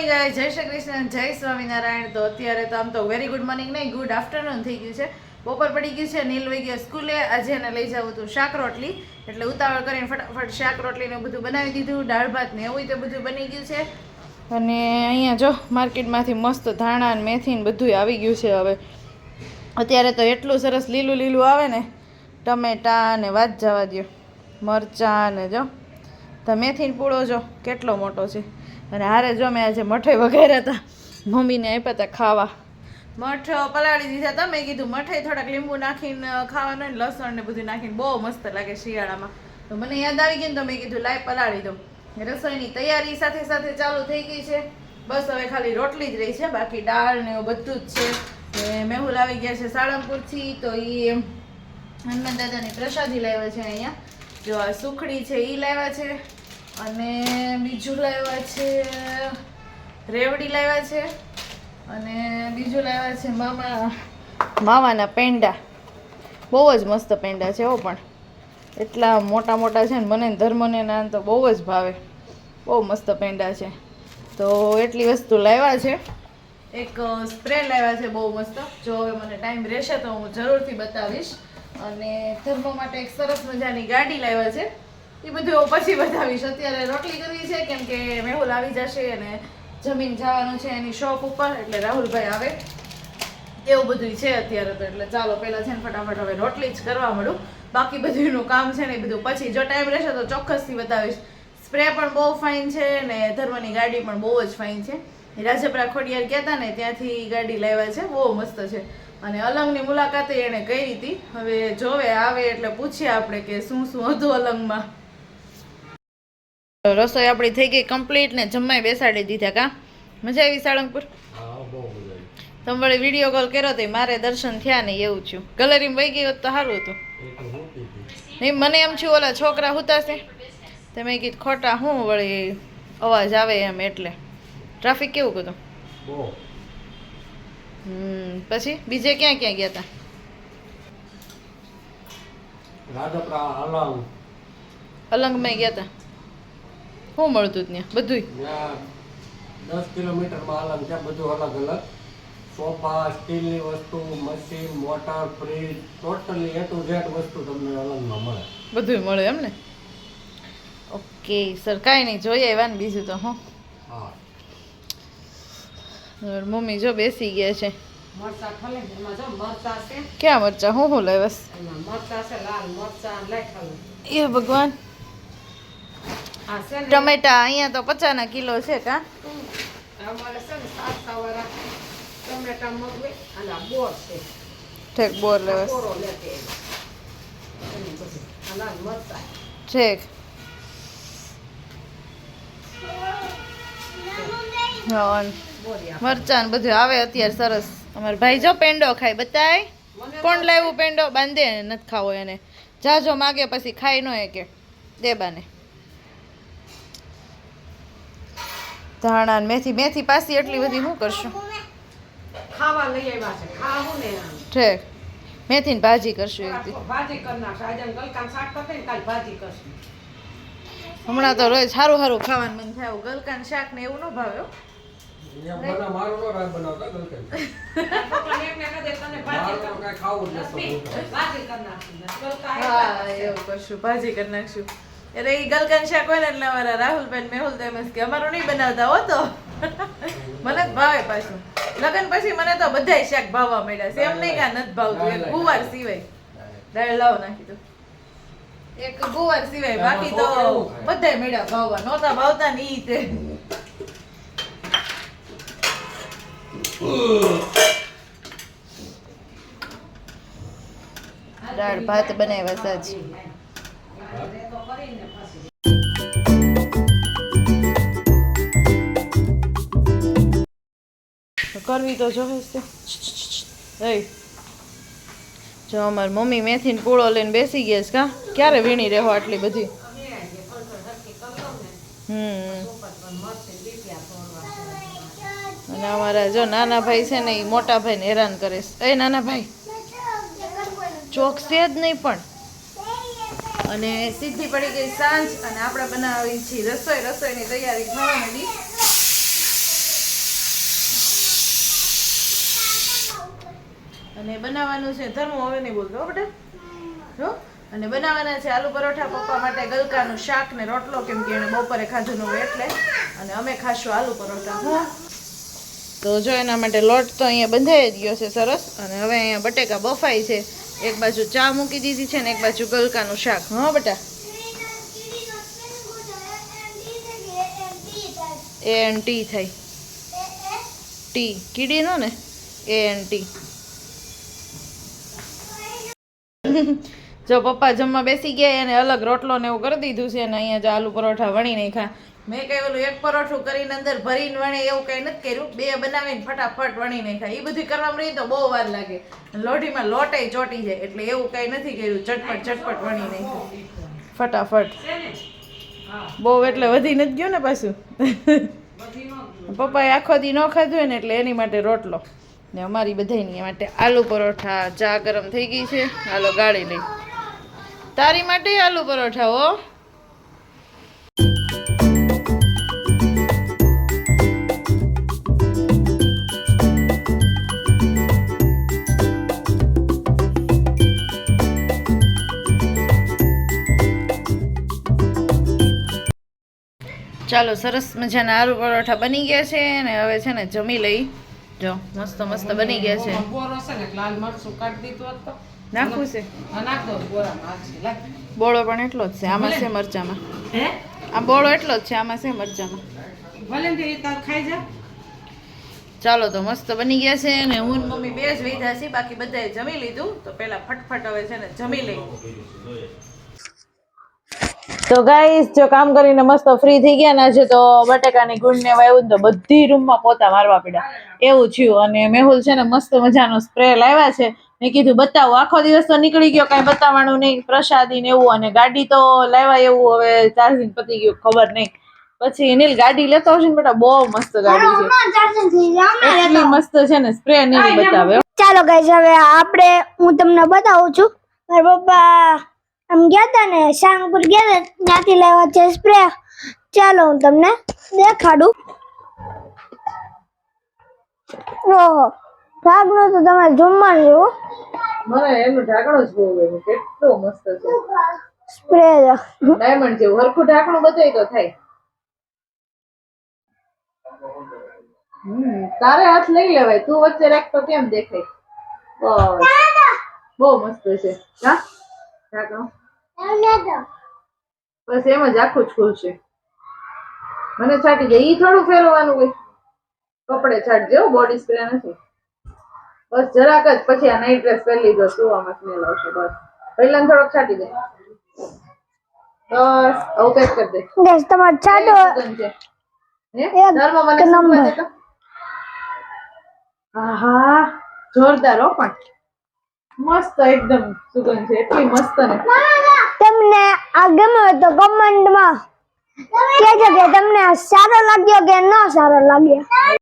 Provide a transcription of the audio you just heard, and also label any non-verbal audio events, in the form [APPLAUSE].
Morning જય શ્રી કૃષ્ણ જય સ્વામિનારાયણ. તો અત્યારે તો આમ તો વેરી ગુડ મોર્નિંગ નહીં ગુડ આફ્ટરનૂન થઈ ગયું છે. બપોર પડી ગયું છે, નીલ વહી સ્કૂલે. આજે એને લઈ જવું હતું શાક રોટલી. એટલે ઉતાવળ કરીને ફટાફટ શાક રોટલી ને બધું બનાવી દીધું. દાળ ભાત ને એવું તે બધું બની ગયું છે. અને અહીંયા જો માર્કેટમાંથી મસ્ત ધાણા ને મેથી ને બધું આવી ગયું છે હવે. અત્યારે તો એટલું સરસ લીલું લીલું આવે ને, ટમેટા ને વાત જવા દ્યો મરચાં ને જો. તો મેથીનો પૂળો જો કેટલો મોટો છે. અને હારે જો મેં આજે મઠે વગેરે હતા. મમ્મીને આપ્યા હતા ખાવા. મઠ પલાળી દીધા હતા. મેં કીધું મઠે થોડાક લીંબુ નાખીને ખાવાનું ને લસણ ને બધું નાખીને બહુ મસ્ત લાગે શિયાળામાં. તો મને યાદ આવી ગયું તો મેં કીધું, લાય, પલાળી દઉં. રસોઈની તૈયારી સાથે સાથે ચાલુ થઈ ગઈ છે. બસ હવે ખાલી રોટલી જ રહી છે. બાકી દાળ ને એવું બધું જ છે. મેહુલ આવી ગયા છે સાળંગપુરથી. તો એ હનુમાન દાદાની પ્રસાદી લાવ્યા છે અહીંયા. જો આ સુખડી છે એ લાવ્યા છે. અને બીજું લાવ્યા છે, રેવડી લાવ્યા છે. અને બીજું લાવ્યા છે મામા, મામાના પેંડા. બહુ જ મસ્ત પેંડા છે એવો પણ. એટલા મોટા મોટા છે ને મને ધર્મને ના તો બહુ જ ભાવે. બહુ મસ્ત પેંડા છે. તો એટલી વસ્તુ લાવ્યા છે. એક સ્પ્રે લાવ્યા છે બહુ મસ્ત. જો હવે મને ટાઈમ રહેશે તો હું જરૂરથી બતાવીશ. અને ધર્મ માટે એક સરસ મજાની ગાડી લાવ્યા છે. એ બધું પછી બતાવીશ. અત્યારે રોટલી કરવી છે કેમ કે મેહુલ આવી જશે અને જમીન જવાનું છે એની શોપ ઉપર, એટલે રાહુલભાઈ આવે. એવું બધું છે અત્યારે તો, એટલે ચાલો, પહેલાં છે ને ફટાફટ હવે રોટલી જ કરવા મળું. બાકી બધુંનું કામ છે ને એ બધું પછી, જો ટાઈમ રહેશે તો ચોક્કસથી બતાવીશ. સ્પ્રે પણ બહુ ફાઇન છે ને ધર્મની ગાડી પણ બહુ જ ફાઇન છે. રાજપરા ખોડિયાર ગયા ને, ત્યાંથી ગાડી લાવ્યા છે. બહુ મસ્ત છે. અને અલંગની મુલાકાતે એણે કરી હતી. હવે જોવે આવે એટલે પૂછીએ આપણે કે શું શું હતું અલંગમાં. રસોઈ આપણી થઈ ગઈ કમ્પ્લીટ ને જમવાય બેસાડી દીધા કા? મજા આવી સાળંગપુર? તમે વળી વીડિયો કોલ કર્યો તો મારે દર્શન થયા ને એવું થયું. ગલેરીમાં વહી ગઈ હોત તો સારું હતું. નહીં મને એમ થયું ઓલા છોકરા હુતાશે. તો મેં કીધું ખોટા હું વળી અવાજ આવે એમ એટલે. ટ્રાફિક કેવું હતું? પછી બીજે ક્યાં ક્યાં ગયા હતા રાજપરા અલાવ અલંગમાં ગયા હતા શું મળતું ત્યાં? બધુંય? દસ કિલોમીટરમાં અલગ છે બધું અલગ અલગ. સોફા સ્ટીલની વસ્તુ machine motor fridge totally A to Z વસ્તુ તમને અલગમાં મળે. બધુંય મળે એમ ને? ઓકે સર કાંઈ નહીં જોઈએ આવ્યા ને બીજું તો હું. હા. મમ્મી જો બેસી ગયા છે મરચા ખલે એમાં જો મરચા છે ક્યાં મરચા હું હું લેવસ એમાં મરચા છે લાલ મરચા લખાવું એ ભગવાન ટમેટા અહીંયા તો પચાના કિલો છે કા અમારે સાત સવારા ટમેટા મગવે અને બોર છે ઠેક બોર લેવસ ઠેક હા મરચાં બધું આવે અત્યારે સરસ. અમારો ભાઈ જો પેંડો ખાય બતાય? કોણ લાવ્યું પેંડો? બાંધે નથી ખાવો એને. જાજો માગે પછી ખાઈ નો કે દે બાને. ધાણા ને મેથી મેથી પાસી એટલી બધી શું કરશું? ખાવા લઈ આવ્યા છે. ખાવું ને આમ. ઠેક. મેથી ને ભાજી કરશું એક ભાજી કરી નાખશે. આજે ગલકાન શાક કરશે ને કાલે ભાજી કરશે. હમણાં તો રોજ સારું સારું ખાવાનું મન થાય. ગલકાન શાક ને એવું ન ભાવ્યો ભાજી મારું [LAUGHS] તો કર- કાંઈ ખાવું જ નથી ભાજી કરી નાખી ગલકા હા આવ્યા એવું કરશું ભાજી કરી નાખશું. અરે એ ગલકાન શાક હોય ને એટલે અમારા રાહુલબેન મેહુલ તો એમ કે અમારું નહીં બનાવતા હો તો. [LAUGHS] મને ભાવે પાછું. લગન પછી મને તો બધાય શાક ભાવવા મળ્યા છે. એમ નહીં કે નથી ભાવતું એક ગુવાર સિવાય. દાળ લાવો નાખી દો. એક ગુવાર સિવાય બાકી તો બધાય મળ્યા ભાવવા નહોતા ભાવતા નહીં તે. દાળ ભાત બનાવ્યા સાજી તો કરીને પછી તો કરવી તો જોવે છે જો અમારી મમ્મી મેથીને પૂળો લઈને બેસી ગયા છે કા? ક્યારે વીણી રહેવા આટલી બધી? હમ. અને અમારા જો નાના ભાઈ છે ને એ મોટા ભાઈને હેરાન કરે છે. એ નાના ભાઈ ચોકસે જ નહીં પણ. અને સીધી પડી ગઈ સાંજ અને આપણે બનાવી છીએ રસોઈ, રસોઈની તૈયારી થવા અને બનાવવાનું છે ધર્મ, હવે નહીં બોલતો બેટા. જો, અને બનાવવાના છે આલુ પરોઠા પપ્પા માટે ગલકાનું શાક ને રોટલો, કેમ કે એને બપોરે ખાધું ન હોય એટલે. અને અમે ખાશું આલુ પરોઠા, હું. તો જો એના માટે લોટ તો અહીંયા બંધાઈ જ ગયો છે સરસ. અને હવે અહીંયા બટેકા બફાય છે. એક બાજુ ચા મૂકી દીધી છે ને એક બાજુ ગલકાનું શાક. હા, બટા? એ એન ટી થાય ટી. કીડી નો ને? A N T. જો પપ્પા જમવા બેસી ગયા એને અલગ રોટલો ને એવું કરી દીધું છે અને અહીંયા જો આલુ પરોઠા વણી નાખ્યા. મેં કઈ ઓલું એક પરોઠું કરીને અંદર ભરીને વણે એવું કઈ નથી કર્યું. બે બનાવીને ફટાફટ વણી નાખ્યા એ બધું કરવામાં રહી તો બહુ વાર લાગે. લોઢીમાં લોટાઈ ચોટી જાય એટલે એવું કઈ નથી કર્યું. ચટપટ ચટપટ વણી નાખ્યું ફટાફટ. બહુ એટલે વધી નથી ગયું ને પાછું? પપ્પાએ આખો દી ન ખાધું ને એટલે એની માટે રોટલો. ને અમારી બધાની માટે આલુ પરોઠા. ચા ગરમ થઈ ગઈ છે. હાલો ગાળી લઈ. તારી માટે આલુ પરોઠા હો. ચાલો સરસ મજાના આલુ પરોઠા બની ગયા છે અને હવે છે ને જમી લઈ. જો મસ્ત મસ્ત બની ગયા છે. નાખવું છે. બોળો પણ એટલો જ છે આમાં છે મરચામાં. હે? આ બોળો એટલો જ છે આમાં છે મરચામાં. ચાલો તો મસ્ત બની ગયા છે અને હું મમ્મી બે જ વીધા છે બાકી બધાએ જમી લીધું. તો પેલા ફટફટ હવે છે ને જમી લઈ. તો ગાઈસ જો કામ કરીને મસ્ત ફ્રી થઈ ગયા ને આજે તો બટેકાની ગુણ ને વાવ્યું તો બધી રૂમમાં પોતા મારવા પડ્યા. એવું થયું અને મેહુલ છે ને મસ્ત મજાનો સ્પ્રે લાવ્યા છે. મેં કીધું બતાવો આખો દિવસ તો નીકળી ગયો કાંઈ બતાવવાનું નહીં પ્રસાદી ને એવું અને ગાડી તો લાવ્યા એવું હવે ચાર્જિંગ પતી ગયું ખબર નહીં. પછી નીલ ગાડી લેતો આવશે ને બેટા બહુ મસ્ત ગાડી છે. એટલી મસ્ત છે ને સ્પ્રે નહીં બતાવે. ચાલો ગાઈસ હવે આપણે હું તમને બતાવું છું. મારા પપ્પા આમ ગયા હતા ને શાંગપુર ગયા ને ત્યાંથી લેવા છે સ્પ્રે ચાલો હું તમને દેખાડું. ઓહો ભાગનું તો તમે જમવાનું મને એનું ઢાંકણું જ બહુ ગમ્યું. કેટલું મસ્ત છે. સ્પ્રે ડાયમંડ જેવું. હરખું ઢાંકણું બધું તો થાય. તારે હાથ લઈ લેવાય. તું વચ્ચે રાખ તો કેમ દેખાય? બહુ મસ્ત છે. હા? ઢાંકણું. બસ એમ જ આખું જ ખુલશે મને છાટી દે ઈ થોડું ફેરવવાનું હોય. કપડે છાંટજે બોડી સ્પ્રે નથી. બસ જરાક જ પછી આ નાઇટ ડ્રેસ પહેરી લીધો સુવામાં સ્મેલ આવશે બસ. પહેલા થોડોક છાટી દે. બસ આવું કંઈક કરી દે. બસ તમારે છાટો. હે? ધર્મ મને? આહા જોરદાર હો પણ. મસ્ત એકદમ સુગંધ છે એટલી મસ્ત ને. તમને આ ગમ્યો તો કમેન્ટમાં કહેજો કે તમને સારો લાગ્યો કે ન સારો લાગ્યો.